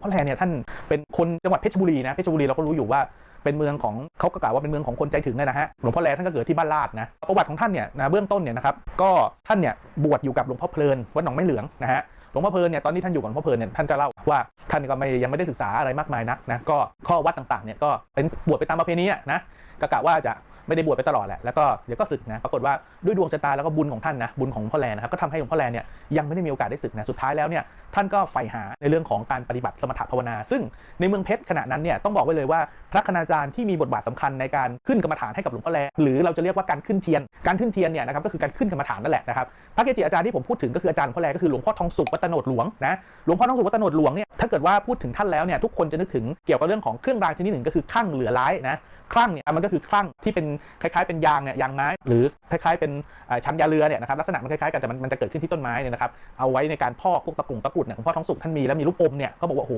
พ่อแลเนี่ยท่านเป็นคนจังหวัดเพชรบุรีนะเพชรบุรีเราก็รู้อยู่ว่าเป็นเมืองของเขาก็กล่าวว่าเป็นเมืองของคนใจถึงเลยนะฮะหลวงพ่อแลท่านก็เกิดที่บ้านลาดนะประวัติของท่านเนี่ยนะเบื้องต้นเนี่ยนะครับก็ท่านเนี่ยบวชอยู่กับหลวงพ่อเพลินวัดหนองไม้เหลืองนะฮะหลวงพ่อเพลินเนี่ยตอนที่ท่านอยู่กับหลวงพ่อเพลินเนี่ยท่านก็เล่าว่าท่านก็ไม่ยังไม่ได้ศึกษาอะไรมากมายนักนะก็ข้อวัดต่างๆเนี่ยก็เป็นบวชไปตามประเพณีนะก็กะว่าจะ ไม่ได้บวชไปตลอดแหละแล้วก็เดี๋ยวก็ศึกนะปรากฏว่าด้วยดวงชะตาแล้วก็บุญของท่านนะบุญของหลวงพ่อแลนะครับก็ทำให้หลวงพ่อแลเนี่ยยังไม่ได้มีโอกาสได้ศึกนะสุดท้ายแล้วเนี่ยท่านก็ใฝ่หาในเรื่องของการปฏิบัติสมถภาวนา ซึ่งในเมืองเพชรขณะนั้นเนี่ยต้องบอกไว้เลยว่าพระคณาจารย์ที่มีบทบาทสำคัญในการขึ้นกรรมฐานให้กับหลวงพ่อแลหรือเราจะเรียกว่าการขึ้นเทียน การขึ้นเทียนเนี่ยนะครับก็คือการขึ้นกรรมฐานนั่นแหละนะครับพระเกจิอาจารย์ที่ผมพูดถึงก็คืออาจารย์หลวงพ่อแลก็คือหลวงพ่อทองสุขวัตะโนดหลวงนะหลวงพ่อทองสุขวัตโนดหลวงเนี่ยถ้าเกิดว่าพูดถึงท่านแล้วเนี่ยทุกคนจะนึกถึงเกี่ยวกับเรื่องของเครื่องรางชนิดหนึ่งก็คือคลั่งเหลือร้ายนะคลั่งเนี่ยมันก็คือคลั่งที่เป็นคล้ายๆเป็นยางเนี่ยยางไม้ หรือคล้ายๆเป็นชั้นยาเรือเนี่ยนะครับลักษณะมันคล้ายๆกันแต่มันจะเกิดขึ้นที่ต้นไม้เนี่ยนะครับเอาไว้ในการพอกพวกตะกุ่งตะกุดเนี่ยหลวงพ่อทองสุขท่านมีแล้วมีลูกอมเนี่ยก็บอกว่าโอ้โห